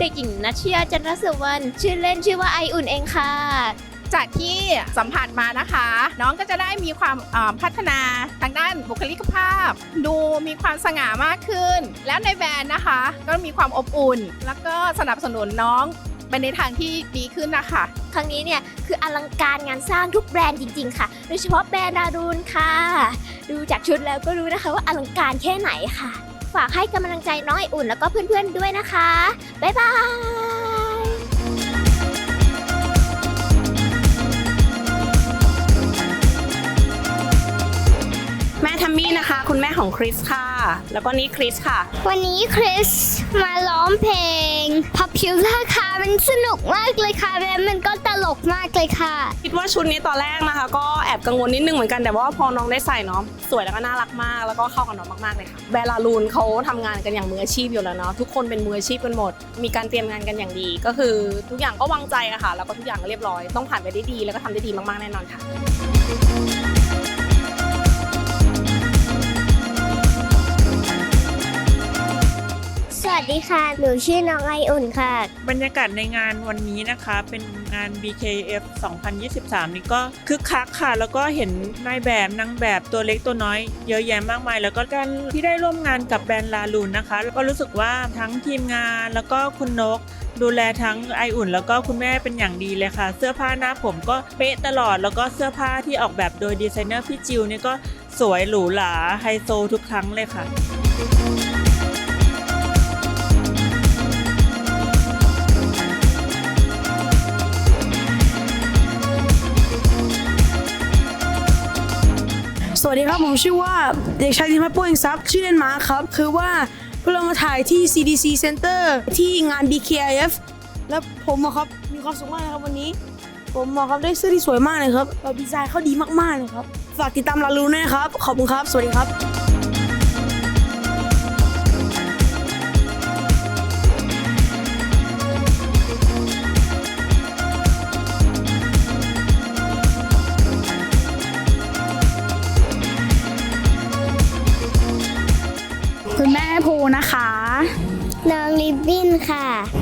เด็กหญิงนัชยาจันทสุวรรณชื่อเล่นชื่อว่าไออุ่นเองค่ะ จากที่สัมผัสมานะคะ น้องก็จะได้มีความเอ่อพัฒนาทางด้านบุคลิกภาพ ดูมีความสง่ามากขึ้น แล้วในแบรนด์นะคะ ก็มีความอบอุ่น แล้วก็สนับสนุนน้องไปในทางที่ดีขึ้นนะคะ ครั้งนี้เนี่ยคืออลังการงานสร้างทุกแบรนด์จริง ๆ ค่ะ โดยเฉพาะแบรนด์ดารุนค่ะ ดูจากชุดแล้วก็รู้นะคะว่าอลังการแค่ไหนค่ะ ฝากให้กำลังใจน้องไออุ่นแล้วก็เพื่อนๆด้วยนะคะ บ๊ายบาย ทัมมี่นะคะ คุณแม่ของคริสค่ะ แล้วก็นี่คริสค่ะ วันนี้คริสมาร้องเพลง Popular ค่ะ มันสนุกมากเลยค่ะและมันก็ตลกมากเลยค่ะ คิดว่าชุดนี้ตอนแรกนะคะ ก็แอบกังวลนิดนึงเหมือนกันแต่ว่าพอน้องได้ใส่เนาะสวยแล้วก็น่ารักมาก แล้วก็เข้ากับน้องมากๆเลยค่ะแบรลาลูนเขาทำงานกันอย่างมืออาชีพอยู่แล้วเนาะทุกคนเป็นมืออาชีพกันหมด มีการเตรียมงานกันอย่างดี ก็คือทุกอย่างก็วางใจอะค่ะแล้วก็ทุกอย่างก็เรียบร้อยต้องผ่านไปได้ดี แล้วก็ทำได้ดีมากๆแน่นอนค่ะ วัสดีค่ะ หนูชื่อน้องไออุ่นค่ะ บรรยากาศในงานวันนี้นะคะ เป็นงาน BKF 2023 นี่ก็คึกคักค่ะ แล้วก็เห็นนายแบบนางแบบตัวเล็กตัวน้อย เยอะแยะมากมาย แล้วก็การที่ได้ร่วมงานกับแบรนด์ลาลูนนะคะ ก็รู้สึกว่าทั้งทีมงานแล้วก็คุณนก ดูแลทั้งไออุ่น แล้วก็คุณแม่เป็นอย่างดีเลยค่ะ เสื้อผ้าหน้าผมก็เป๊ะตลอด แล้วก็เสื้อผ้าที่ออกแบบโดยดีไซเนอร์พี่จิวนี่ก็สวยหรูหราไฮโซทุกครั้งเลยค่ะ วัสดีครับ ผมชื่อว่าเด็กชายธิพัฒน์โป้งทรัพย์ชื่อเล่นมาครับ คือว่าพวกเรามาถ่ายที่ CDC Center ที่งาน BKIF แล้วผมอะครับมีความสุขมากนะครับวันนี้ ผมอะครับได้เสื้อที่สวยมากเลยครับแล้วดีไซน์เขาดีมากๆเลยครับ ฝากติดตามลาลูนด้วยนะครับ ขอบคุณครับ สวัสดีครับ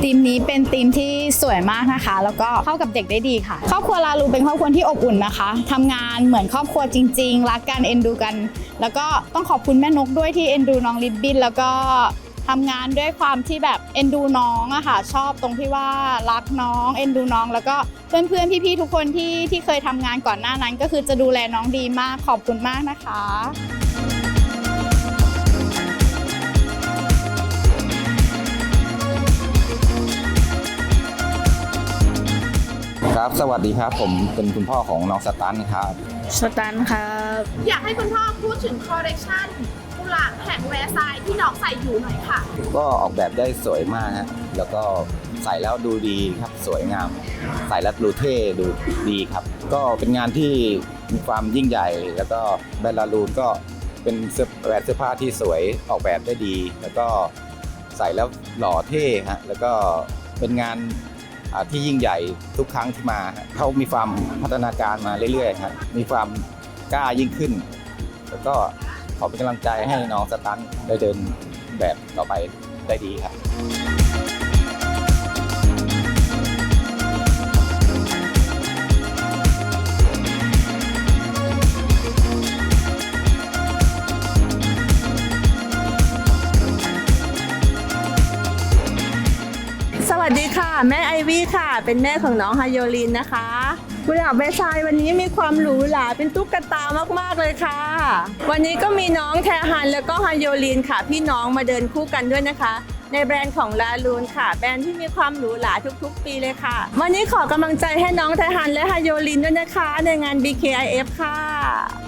ทีมนี้เป็นทีมที่สวยมากนะคะ แล้วก็เข้ากับเด็กได้ดีค่ะ ครอบครัวลาลูเป็นครอบครัวที่อบอุ่นนะคะทำงานเหมือนครอบครัวจริง ๆ รักกันเอ็นดูกัน แล้วก็ต้องขอบคุณแม่นกด้วยที่เอ็นดูน้องลิบบินแล้วก็ทำงานด้วยความที่แบบเอ็นดูน้องอะค่ะ ชอบตรงที่ว่ารักน้องเอ็นดูน้อง แล้วก็เพื่อนๆพี่ๆทุกคนที่ที่เคยทำงานก่อนหน้านั้น ก็คือจะดูแลน้องดีมากขอบคุณมากนะคะ ครับ สวัสดีครับ ผมเป็นคุณพ่อของน้องสตันครับ สตันครับ อยากให้คุณพ่อพูดถึงคอลเลกชันกุหลาบแห่งแวร์ไซน์ที่น้องใส่อยู่หน่อยค่ะ ก็ออกแบบได้สวยมากฮะแล้วก็ใส่แล้วดูดีครับสวยงาม ใส่แล้วดูเท่ดูดีครับ ก็เป็นงานที่มีความยิ่งใหญ่ แล้วก็แบรนด์ลาลูนก็เป็นเสื้อแบรนด์เสื้อผ้าที่สวยออกแบบได้ดี แล้วก็ใส่แล้วหล่อเท่ฮะแล้วก็เป็นงานอ่า ที่ยิ่งใหญ่ทุกครั้งที่มา เขามีความพัฒนาการมาเรื่อยๆครับมีความกล้ายิ่งขึ้น แล้วก็ขอเป็นกำลังใจให้น้องสตันได้เดินแบบต่อไปได้ดีครับ ค่ะ เป็นแม่ของน้องฮายโยลินนะคะกุหลาบเบซายวันนี้มีความหรูหราเป็นตุ๊กตามากๆเลยค่ะ วันนี้ก็มีน้องแทฮันแล้วก็ฮายโยลินค่ะ พี่น้องมาเดินคู่กันด้วยนะคะ ในแบรนด์ของลาลูนค่ะ แบรนด์ที่มีความหรูหราทุกๆ ปีเลยค่ะ วันนี้ขอกำลังใจให้น้องแทฮันและฮายโยลินด้วยนะคะ ในงาน BKIF ค่ะ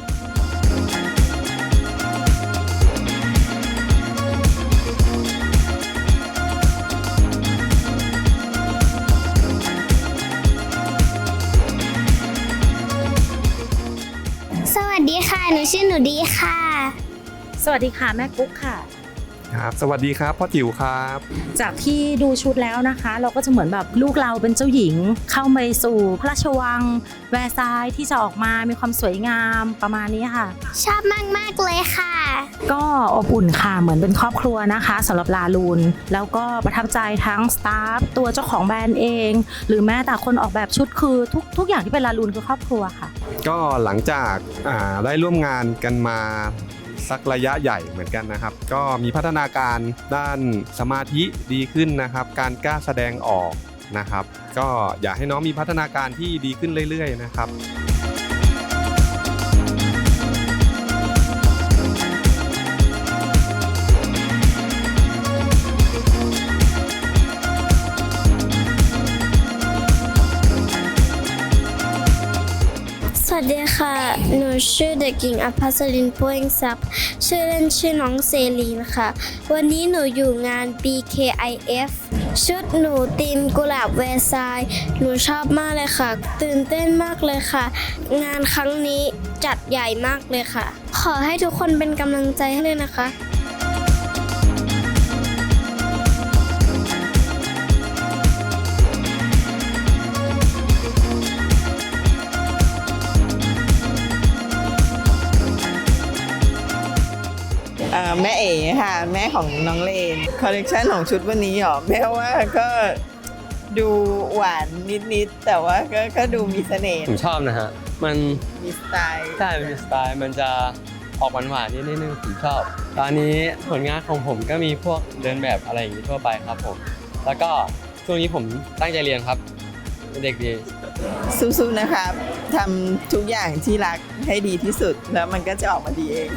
หนูชื่อหนูดีค่ะ สวัสดีค่ะ แม่กุ๊กค่ะ ครับ สวัสดีครับพ่อจิ๋วครับ จากที่ดูชุดแล้วนะคะ เราก็จะเหมือนแบบลูกเราเป็นเจ้าหญิง เข้าไปสู่พระราชวัง แวร์ซายน์ที่จะออกมามีความสวยงามประมาณนี้ค่ะ ชอบมากๆเลยค่ะ ก็อบอุ่นค่ะเหมือนเป็นครอบครัวนะคะสำหรับลาลูน แล้วก็ประทับใจทั้งสตาฟตัวเจ้าของแบรนด์เอง หรือแม้แต่คนออกแบบชุดคือทุกทุกอย่างที่เป็นลาลูนคือครอบครัวค่ะ ก็หลังจากอ่าได้ร่วมงานกันมา สักระยะใหญ่เหมือนกันนะครับ ก็มีพัฒนาการด้านสมาธิดีขึ้นนะครับ การกล้าแสดงออกนะครับ ก็อยากให้น้องมีพัฒนาการที่ดีขึ้นเรื่อย ๆ นะครับ ชื่อเด็กหญิงอภัสรินพเองซับชื่อเล่นชื่อน้องเซลีนค่ะ วันนี้หนูอยู่งาน BKIF ชุดหนูตีมกุหลาบแวร์ซายหนูชอบมากเลยค่ะ ตื่นเต้นมากเลยค่ะ งานครั้งนี้จัดใหญ่มากเลยค่ะ ขอให้ทุกคนเป็นกำลังใจให้เลยนะคะ อ่าแม่เอ๋ค่ะ แม่ของน้องเลนคอลเลกชันของชุดวันนี้หรอแม่ว่าก็ดูหวานนิดๆแต่ว่าก็ก็ดูมีเสน่ห์ผมชอบนะฮะ มันมีสไตล์ใช่มันมีสไตล์มันจะออกหวานๆนิดนึงผมชอบ ตอนนี้ผลงานของผมก็มีพวกเดินแบบอะไรอย่างนี้ทั่วไปครับผม แล้วก็ช่วงนี้ผมตั้งใจเรียนครับเป็นเด็กดี สู้ๆนะครับทำทุกอย่างที่รักให้ดีที่สุดแล้วมันก็จะออกมาดีเอง